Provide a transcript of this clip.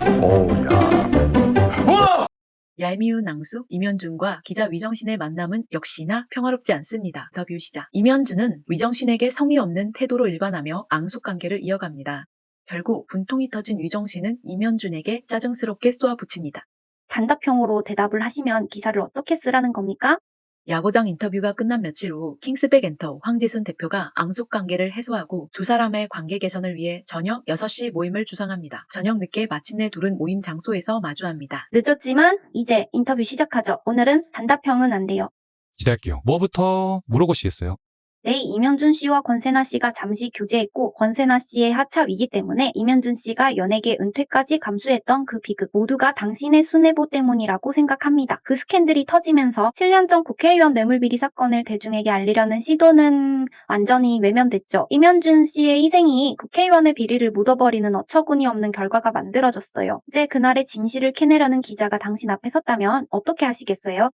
어우, 야. 얄미운 낭수 임현준과 기자 위정신의 만남은 역시나 평화롭지 않습니다. 더뷰 시작. 임현준은 위정신에게 성의 없는 태도로 일관하며 앙숙 관계를 이어갑니다. 결국 분통이 터진 위정신은 임현준에게 짜증스럽게 쏘아붙입니다. 단답형으로 대답을 하시면 기사를 어떻게 쓰라는 겁니까? 야구장 인터뷰가 끝난 며칠 후 킹스백 엔터 황지순 대표가 앙숙 관계를 해소하고 두 사람의 관계 개선을 위해 저녁 6시 모임을 주선합니다. 저녁 늦게 마침내 둘은 모임 장소에서 마주합니다. 늦었지만 이제 인터뷰 시작하죠. 오늘은 단답형은 안 돼요. 시작할게요. 뭐부터 물어보시겠어요? 네, 이면준 씨와 권세나 씨가 잠시 교제했고 권세나 씨의 하차 위기 때문에 이면준 씨가 연예계 은퇴까지 감수했던 그 비극 모두가 당신의 순애보 때문이라고 생각합니다. 그 스캔들이 터지면서 7년 전 국회의원 뇌물비리 사건을 대중에게 알리려는 시도는 완전히 외면됐죠. 이면준 씨의 희생이 국회의원의 비리를 묻어버리는 어처구니 없는 결과가 만들어졌어요. 이제 그날의 진실을 캐내려는 기자가 당신 앞에 섰다면 어떻게 하시겠어요?